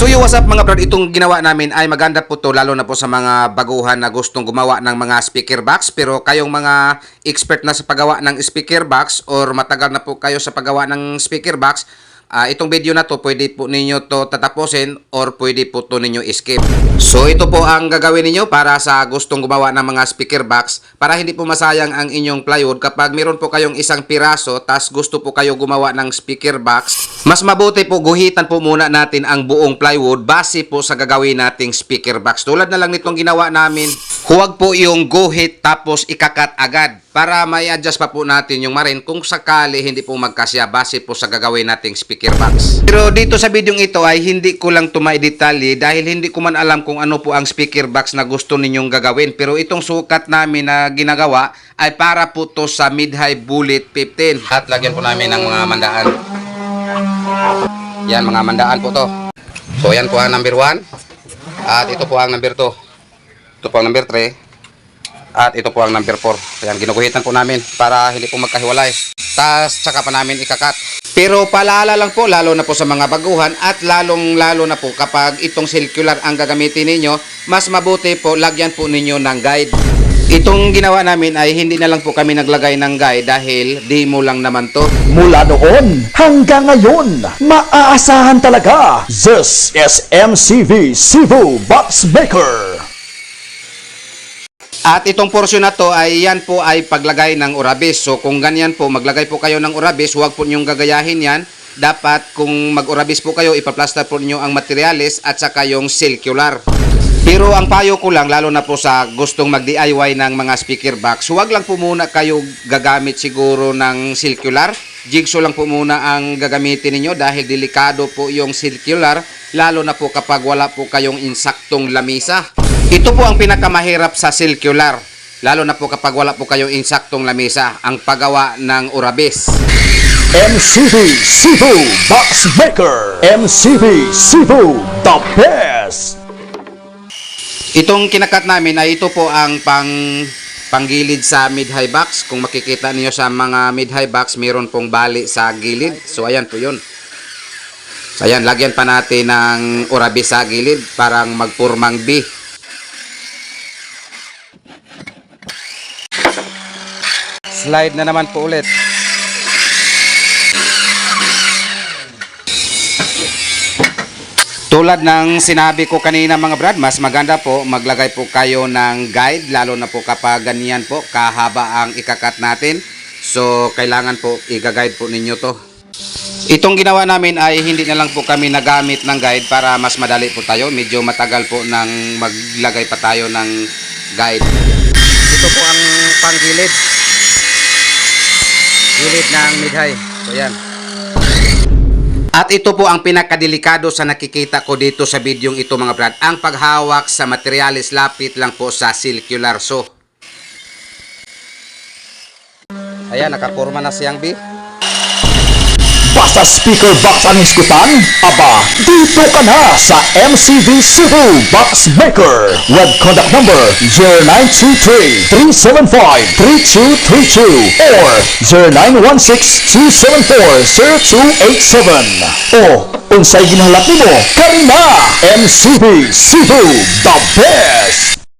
So yo, what's up mga brad? Itong ginawa namin ay maganda po to lalo na po sa mga baguhan na gustong gumawa ng mga speaker box pero kayong mga expert na sa paggawa ng speaker box or matagal na po kayo sa paggawa ng speaker box, ah, itong video na to pwede po ninyo to tatapusin or pwede po to ninyo skip. So ito po ang gagawin ninyo para sa gustong gumawa ng mga speaker box para hindi po masayang ang inyong plywood kapag meron po kayong isang piraso tas gusto po kayo gumawa ng speaker box mas mabuti po guhitan po muna natin ang buong plywood base po sa gagawin nating speaker box. Tulad na lang nitong ginawa namin, huwag po yung guhit tapos ikakat agad para may adjust pa po natin yung marin kung sakali hindi po magkasya base po sa gagawin nating speaker box. Pero dito sa video ito ay hindi ko lang tumay detalye dahil hindi ko man alam kung ano po ang speaker box na gusto ninyong gagawin. Pero itong sukat namin na ginagawa ay para po to sa mid-high bullet 15. At lagyan po namin ng mga mandaan. Yan, mga mandaan po to. So, yan po ang number 1. At ito po ang number 2. Ito po ang number 3. At ito po ang number 4. Yan, ginuguhitan po namin para hindi po magkahiwalay. Tapos, tsaka pa namin ikakat. Pero paalala lang po, lalo na po sa mga baguhan at lalong lalo na po kapag itong circular ang gagamitin ninyo, mas mabuti po lagyan po ninyo ng guide. Itong ginawa namin ay hindi na lang po kami naglagay ng guide dahil demo lang naman to. Mula noon hanggang ngayon, maaasahan talaga. This is MCV Cebu Box Maker. At itong portion na to ay yan po ay paglagay ng urabis. So kung ganyan po, maglagay po kayo ng urabis, huwag po niyong gagayahin yan. Dapat kung mag-urabis po kayo, ipaplaster po niyo ang materials at saka yung circular. Pero ang payo ko lang, lalo na po sa gustong mag-DIY ng mga speaker box, huwag lang po muna kayo gagamit siguro ng circular. Jigsaw lang po muna ang gagamitin ninyo dahil delikado po yung circular, lalo na po kapag wala po kayong insaktong lamisa. Ito po ang pinakamahirap sa circular, lalo na po kapag wala po kayong insaktong lamisa, ang paggawa ng urabis. MCV Cebu Box Maker. MCV Cebu, the best. Itong kinakat namin ay ito po ang pang panggilid sa mid-high box. Kung makikita niyo sa mga mid-high box, meron pong bali sa gilid. So ayan po 'yun. So ayan, lagyan pa natin ng urabi sa gilid parang magpurmang B. Slide na naman po ulit. Tulad ng sinabi ko kanina mga brad, mas maganda po maglagay po kayo ng guide lalo na po kapag ganyan po kahaba ang ikakat natin. So kailangan po i-guide po ninyo to. Itong ginawa namin ay hindi na lang po kami nagamit ng guide para mas madali po tayo. Medyo matagal po nang maglagay pa tayo ng guide. Ito po ang panggilid. Gilid ng mid-high. So yan. At ito po ang pinakadelikado sa nakikita ko dito sa bidyong ito mga brad. Ang paghawak sa materialis lapit lang po sa circular saw. Ayan, nakaporma na siyang B. Basta speaker box ang iskutan? Aba, dito ka na sa MCV Cebu Box Maker. Web contact number 0923-375-3232 or 0916-274-0287. O, unsay ginahalap nimo? Karina! MCV Cebu, the best!